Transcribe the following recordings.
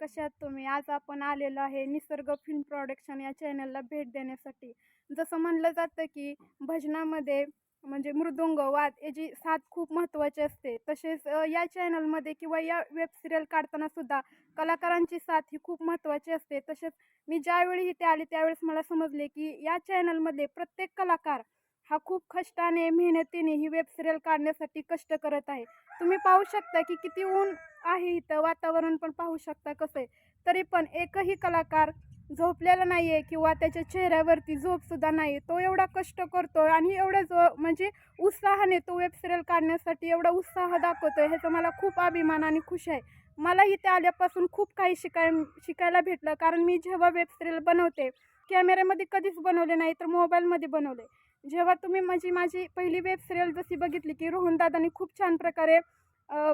कशात तुम्ही? आज आपण आलेलो आहे निसर्ग फिल्म प्रोडक्शन या चॅनलला भेट देण्यासाठी. जसं म्हणलं जातं की भजनामध्ये म्हणजे मृदुंग वाद याची साथ खूप महत्त्वाची असते तसेच या चॅनलमध्ये किंवा या वेब सिरियल काढताना सुद्धा कलाकारांची साथ ही खूप महत्त्वाची असते. तसेच मी ज्यावेळी इथे आले त्यावेळेस मला समजले की या चॅनलमध्ये प्रत्येक कलाकार हा खूप कष्टाने मेहनतीने ही वेब सिरियल काढण्यासाठी कष्ट करत आहे. तुम्ही पाहू शकता की किती ऊन आहे इथं वातावरण पण पाहू शकता कसं आहे. तरी पण एकही कलाकार झोपलेला नाही आहे किंवा त्याच्या चेहऱ्यावरती झोपसुद्धा नाही. तो एवढा कष्ट करतो आणि एवढं जो म्हणजे उत्साहाने तो वेब सिरियल काढण्यासाठी एवढा उत्साह दाखवतो ह्याचा मला खूप अभिमान आणि खुश आहे. मला इथे आल्यापासून खूप काही शिकाय शिकायला भेटलं. कारण मी जेव्हा वेब सिरियल बनवते कॅमेऱ्यामध्ये कधीच बनवले नाही तर मोबाईलमध्ये बनवले. जेव्हा तुम्ही म्हणजे माझी पहिली वेब सिरियल जशी बघितली की रोहनदादांनी खूप छान प्रकारे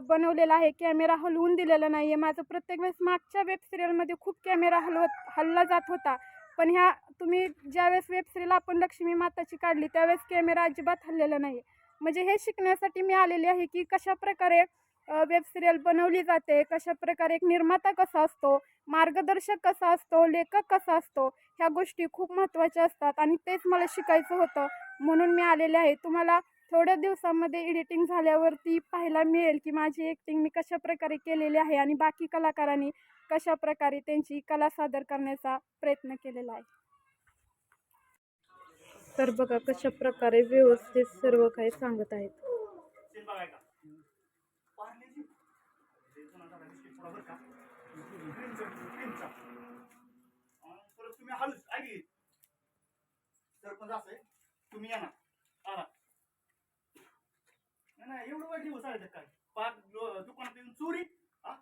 बनवलेला आहे. कॅमेरा हलवून दिलेला नाही आहे माझं प्रत्येक वेळेस मागच्या वेब सिरियलमध्ये खूप कॅमेरा हलवत हलला जात होता. पण ह्या तुम्ही ज्यावेळेस वेब सिरियल आपण लक्ष्मी माताची काढली त्यावेळेस कॅमेरा अजिबात हललेला नाही म्हणजे हे शिकण्यासाठी मी आलेली आहे की कशा प्रकारे वेब सिरियल बनवली जाते. कशा प्रकारे एक निर्माता कसा असतो मार्गदर्शक कसा असतो लेखक कसा असतो ह्या गोष्टी खूप महत्त्वाच्या असतात आणि तेच मला शिकायचं होतं. म्हणून मी आलेले आहे. तुम्हाला थोड्या दिवसामध्ये एडिटिंग झाल्यावरती पाहायला मिळेल की माझी ॲक्टिंग मी कशा प्रकारे केलेली आहे आणि बाकी कलाकारांनी कशा प्रकारे त्यांची कला सादर करण्याचा प्रयत्न केलेला आहे. तर बघा कशा प्रकारे व्यवस्थित सर्व काही सांगत आहेत. पार्लेजी परत तुम्ही हलूच ऐकली सरपंच असं तुम्ही या ना. आला नाही नाही एवढं वाईट दिवस आहे काय? पाच दुकानात येऊन चोरी हा?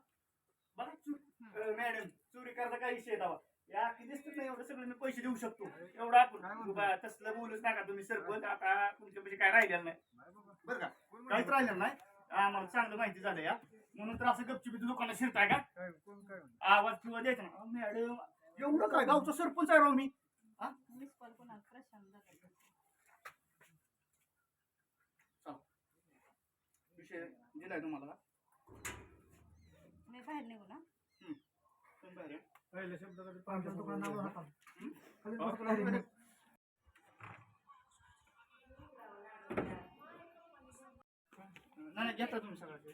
बघा चोरी मॅडम चोरी करायचा काही विषय दावा या दिसत नाही एवढं सगळं मी पैसे देऊ शकतो. एवढं आपण तसलं बोलूच नका तुम्ही सरपंच आता तुमच्या म्हणजे काय राहिलेलं नाही. बरं का? काहीच राहिलेलं नाही. आम्हाला चांगलं माहिती झालं या. म्हणून तर असं गपचिपी दुकानात शिरताय का? आवाज किंवा द्यायचा ना अहो, मॅडम एवढं काय? गावचा सरपंच आहे राव मी. हा? चला. विषय दिलाय तुम्हाला का? मी बाहेर निघू ना? तुम्ही बाहेर या. पहिल्या. नाही नाही, घेता तुम्ही सगळं ते.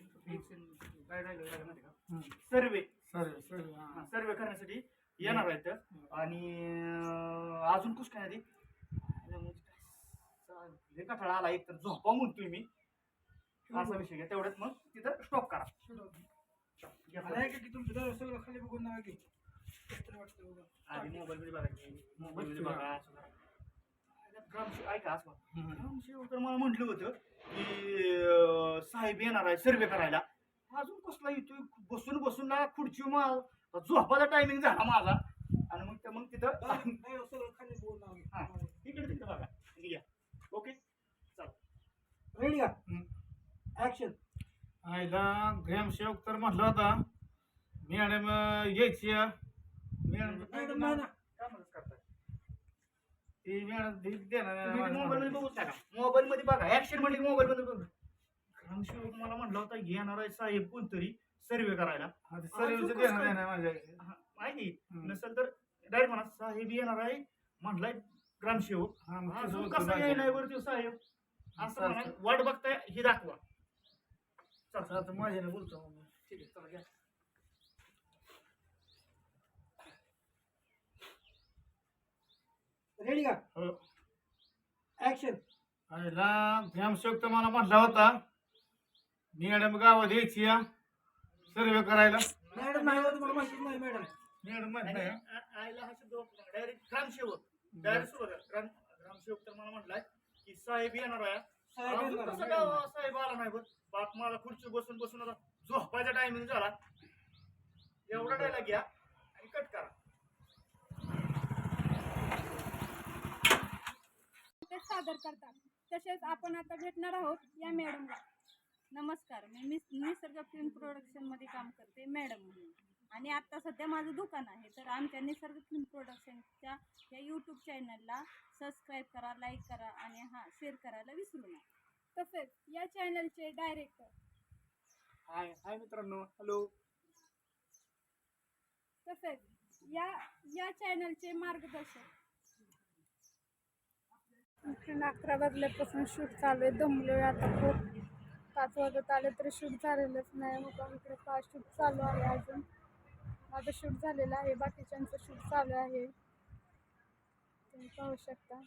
काय राहिलं काय माहिती का. सर्वे सर सर हा. सर्वे करण्यासाठी येणार आहेत. आणि अं, अजून कुछ काय नाही लय कठाळा आला एक तर झोपा म्हणतोय मी असा विषय घ्या. तेवढ्यात मग तिथं स्टॉप करा. ऐका की तुमचं दार सगळं खाली बघून नका की कसं तरी वाटतं बघा. आधी मोबाईल मध्ये मोबाईल मध्ये बघा. असं करा. ग्रामसेवक ऐका असं. ग्रामसेवक तर मला म्हटलं होतं की अं, साहेब येणार आहे सर्वे करायला. अजून कसला येतोय? बसून बसून ना खुर्ची माल झोपाचा टायमिंग झाला माझा. आणि मग त्या- मग तिथं. हा. इकडे तिकडे बघा. ठीक आहे ओके रेडी का? ऍक्शन आईला ग्रामसेवक तर म्हटलं होता मॅडम यायची मॅडम मॅडम नाही ना. ती देणार मोबाईल मध्ये बघूच नका मोबाईल मध्ये बघा. ऍक्शन म्हणजे मोबाईल मध्ये बघा. ग्रामसेवक मला म्हटलं होता येणार आहे साहेब कोणतरी सर्वे करायला. सर्विस देणार नाही माझ्या हा, माहिती हम्म. नसेल तर डायरेक्ट म्हणा साहेब येणार आहे. म्हटलाय ग्रामसेवक हा, मग अजून तसं कसं होतं येणार माझ्या. वरती साहेब? असं. म्हणा वाट बघताय ही दाखवा. चल. आता माझ्याने बोलतो मग. ठीक आहे चला घ्या. रेडी का? हो. ऍक्शन आईला ग्रामसेवक तर मला म्हटला होता. मॅडम गावात यायची सर्वे करायला. मॅडम नाही हो, तुम्हाला माहिती नाही मॅडम. मॅडम माहिती आणि नाही आ- आईला हा शब्द डायरेक्ट ग्रामसेवक. डायरेक्ट ग्राम ग्रामसेवक तर मला म्हटलाय की साहेब येणार आहे. साहेब अजून आला नाही बघ बाप मला खुर्ची बसून बसून आता झोपायचा टायमिंग झाला. एवढा डायलॉग घ्या आणि कट करा ते सादर करतात. तसेच आपण आता भेटणार आहोत या मॅडमला. नमस्कार मी मिस निसर्ग फिल्म प्रोडक्शनमध्ये काम करते मॅडम. आणि आत्ता सध्या माझं दुकान आहे. तर आमच्या निसर्ग फिल्म प्रोडक्शनच्या या यूट्यूब चॅनलला सबस्क्राईब करा लाईक करा आणि हां शेअर करायला विसरू नका. तसेच या चॅनलचे डायरेक्टर हाय हाय मित्रांनो. हॅलो तसेच या या चॅनलचे मार्गदर्शक. फ्रेंड अकरा वाजल्यापासून शूट चालू आहे. दमलोय आता खूप. पाच वाजत आले तरी शूट झालेलंच नाही. मग इकडे पाच शूट चालू आहे अजून? माझं शूट झालेलं आहे. बाकीच्यांचं शूट चालू आहे. तुम्ही पाहू शकता.